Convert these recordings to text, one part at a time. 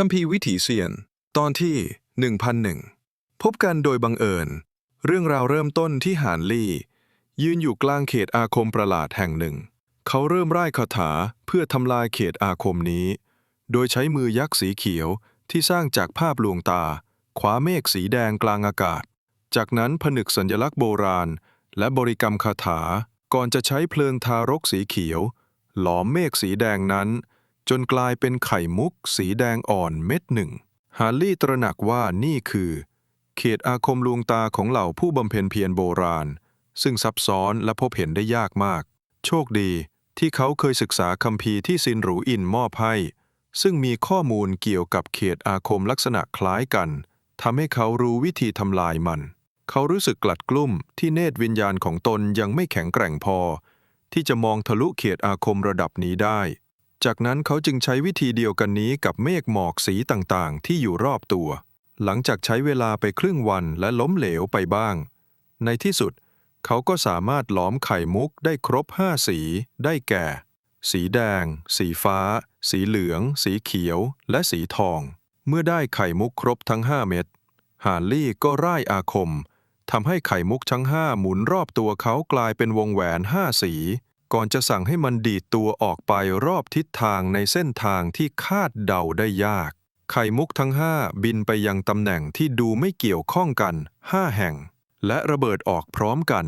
คัมภีร์วิถีเซียน ตอนที่ 1001 พบกันโดยบังเอิญ เรื่องราวเริ่มต้นที่หานลี่ ยืนอยู่กลางเขตอาคมประหลาดแห่งหนึ่ง เขาเริ่มร่ายคาถาเพื่อทำลายเขตอาคมนี้ โดยใช้มือยักษ์สีเขียวที่สร้างจากภาพลวงตาขวาเมฆสีแดงกลางอากาศ จากนั้นผนึกสัญลักษณ์โบราณ และบริกรรมคาถาก่อนจะใช้เพลิงทารกสีเขียว หลอมเมฆสีแดงนั้น จนกลายเป็นไข่มุกสีแดงอ่อนเม็ดหนึ่ง ฮาร์ลี่ตระหนักว่านี่คือ เขตอาคมลวงตาของเหล่าผู้บำเพ็ญเพียรโบราณ ซึ่งซับซ้อนและพบเห็นได้ยากมาก โชคดีที่เขาเคยศึกษาคัมภีร์ที่ซินหรูอินมอบให้ ซึ่งมีข้อมูลเกี่ยวกับเขตอาคมลักษณะคล้ายกันทำให้เขารู้วิธีทำลายมัน เขารู้สึกกลัดกลุ้มที่เนตรวิญญาณของตนยังไม่แข็งแกร่งพอ ที่จะมองทะลุเขตอาคมระดับนี้ได้ จากนั้นเขาจึงใช้วิธีเดียวกันนี้กับเมฆหมอกสีต่างๆ ที่อยู่รอบตัว หลังจากใช้เวลาไปครึ่งวันและล้มเหลวไปบ้าง ในที่สุด เขาก็สามารถหลอมไข่มุกได้ครบห้าสี ได้แก่ สีแดง สีฟ้า สีเหลือง สีเขียว และสีทอง เมื่อได้ไข่มุกครบทั้งห้าเม็ดฮาร์ลี่ก็ร่ายอาคมทำให้ไข่มุกทั้งห้าหมุนรอบตัวเขากลายเป็นวงแหวนห้าสี ก่อนจะสั่งให้มันดีดตัวออกไปรอบทิศทางในเส้นทางที่คาดเดาได้ยาก ไข่มุกทั้งห้าบินไปยังตำแหน่งที่ดูไม่เกี่ยวข้องกันห้าแห่ง และระเบิดออกพร้อมกัน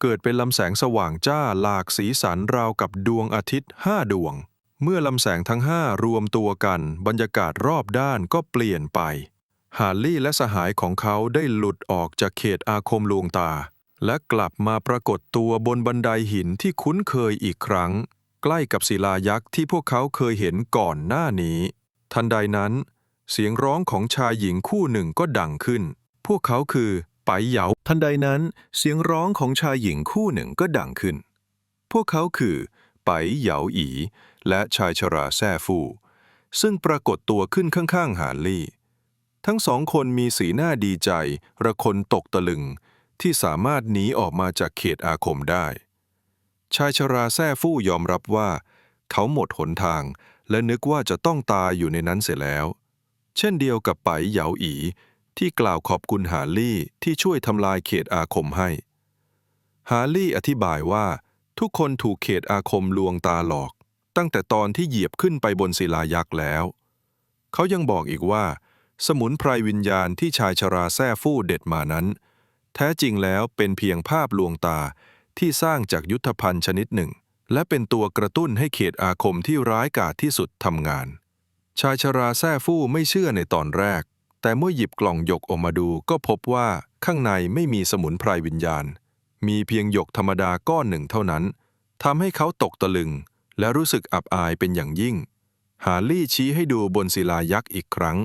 เกิดเป็นลำแสงสว่างจ้าหลากสีสันราวกับดวงอาทิตย์ห้าดวง เมื่อลำแสงทั้งห้ารวมตัวกัน บรรยากาศรอบด้านก็เปลี่ยนไป ฮาร์ลี่และสหายของเขาได้หลุดออกจากเขตอาคมลวงตา และกลับมาปรากฏตัวบนบันไดหินที่คุ้นเคยอีกครั้ง ใกล้กับศิลายักษ์ที่พวกเขาเคยเห็นก่อนหน้านี้ ทันใดนั้น เสียงร้องของชายหญิงคู่หนึ่งก็ดังขึ้น พวกเขาคือไปเหยาทันใดนั้น เสียงร้องของชายหญิงคู่หนึ่งก็ดังขึ้น พวกเขาคือไปเหยาอี และชายชราแซ่ฟู่ซึ่งปรากฏตัวขึ้นข้างๆฮาร์ลี่ ทั้งสองคนมีสีหน้าดีใจ ระคนตกตะลึง ที่สามารถหนีออกมาจากเขตอาคมได้ ชายชราแซ่ฟู่ยอมรับว่า เขาหมดหนทาง และนึกว่าจะต้องตายอยู่ในนั้นเสียแล้ว เช่นเดียวกับไปเหยาอีที่กล่าวขอบคุณฮาลี่ที่ช่วยทำลายเขตอาคมให้ ฮาลี่อธิบายว่า ทุกคนถูกเขตอาคมลวงตาหลอก ตั้งแต่ตอนที่เหยียบขึ้นไปบนศิลายักษ์แล้ว เขายังบอกอีกว่า สมุนไพรวิญญาณที่ชายชราแซ่ฟู่เด็ดมานั้น แท้จริงแล้วเป็นเพียงภาพลวงตาที่สร้างจากยุทธภัณฑ์ชนิดหนึ่ง และเป็นตัวกระตุ้นให้เขตอาคมที่ร้ายกาจที่สุดทำงาน ชายชราแซ่ฟู่ไม่เชื่อในตอนแรก แต่เมื่อหยิบกล่องหยกออกมาดูก็พบว่าข้างในไม่มีสมุนไพรวิญญาณ มีเพียงหยกธรรมดาก้อนหนึ่งเท่านั้นทำให้เขาตกตะลึง และรู้สึกอับอายเป็นอย่างยิ่งฮาร์ลี่ชี้ให้ดูบนศิลายักษ์อีกครั้ง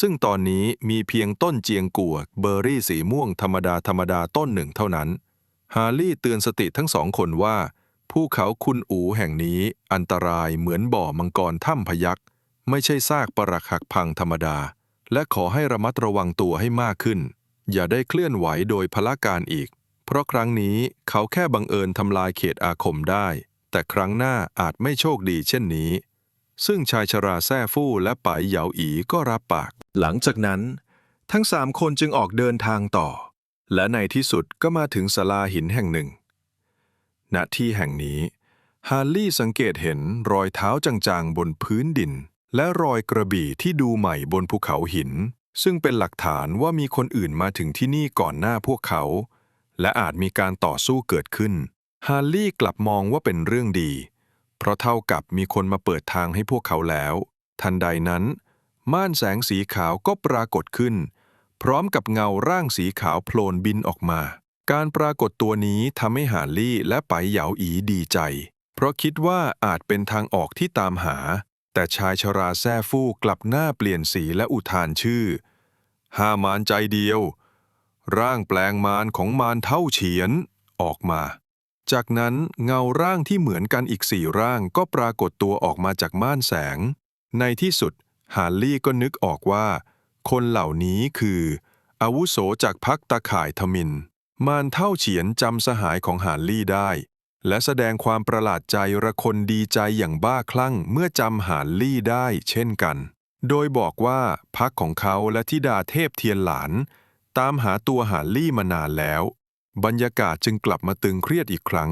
ซึ่งตอนนี้มีเพียงต้นเจียงกัวเบอร์รี่สีม่วงธรรมดาธรรมดาต้นหนึ่งเท่านั้น ฮาร์ลี่เตือนสติทั้งสองคนว่า ภูเขาคุณอูแห่งนี้อันตรายเหมือนบ่อมังกรถ้ำพยักไม่ใช่ซากปรักหักพังธรรมดา และขอให้ระมัดระวังตัวให้มากขึ้น อย่าได้เคลื่อนไหวโดยพละการอีก เพราะครั้งนี้เขาแค่บังเอิญทำลายเขตอาคมได้ แต่ครั้งหน้าอาจไม่โชคดีเช่นนี้ ซึ่งชายชราแซ่ฟู่และป๋ายเหยาอีก็รับปาก หลังจากนั้น ทั้งสามคนจึงออกเดินทางต่อ และในที่สุดก็มาถึงศาลาหินแห่งหนึ่ง ณที่แห่งนี้ฮาร์ลี่สังเกตเห็นรอยเท้าจางๆ บนพื้นดิน และรอยกระบี่ที่ดูใหม่บนภูเขาหิน ซึ่งเป็นหลักฐานว่ามีคนอื่นมาถึงที่นี่ก่อนหน้าพวกเขา และอาจมีการต่อสู้เกิดขึ้น ฮาร์ลี่กลับมองว่าเป็นเรื่องดี เพราะเท่ากับมีคนมาเปิดทางให้พวกเขาแล้ว ทันใดนั้น ม่านแสงสีขาวก็ปรากฏขึ้น พร้อมกับเงาร่างสีขาวโผล่บินออกมา การปรากฏตัวนี้ทำให้ฮาร์ลี่และไปเหยาอีดีใจ เพราะคิดว่าอาจเป็นทางออกที่ตามหา แต่ชายชราแซ่ฟู่กลับหน้าเปลี่ยนสีและอุทานชื่อ ห้ามานใจเดียว ร่างแปลงมารของมารเท่าเฉียนออกมา จากนั้นเงาร่างที่เหมือนกันอีกสี่ร่างก็ปรากฏตัวออกมาจากม่านแสง ในที่สุดฮาร์ลี่ก็นึกออกว่า คนเหล่านี้คือ อาวุโสจากพักตาข่ายทมิน มารเท่าเฉียนจำสหายของฮาร์ลี่ได้ และแสดงความประหลาดใจระคนดีใจอย่างบ้าคลั่งเมื่อจำฮาร์ลี่ได้เช่นกัน โดยบอกว่าพักของเขาและธิดาเทพเทียนหลาน ตามหาตัวหานลี่มานานแล้ว บรรยากาศจึงกลับมาตึงเครียดอีกครั้ง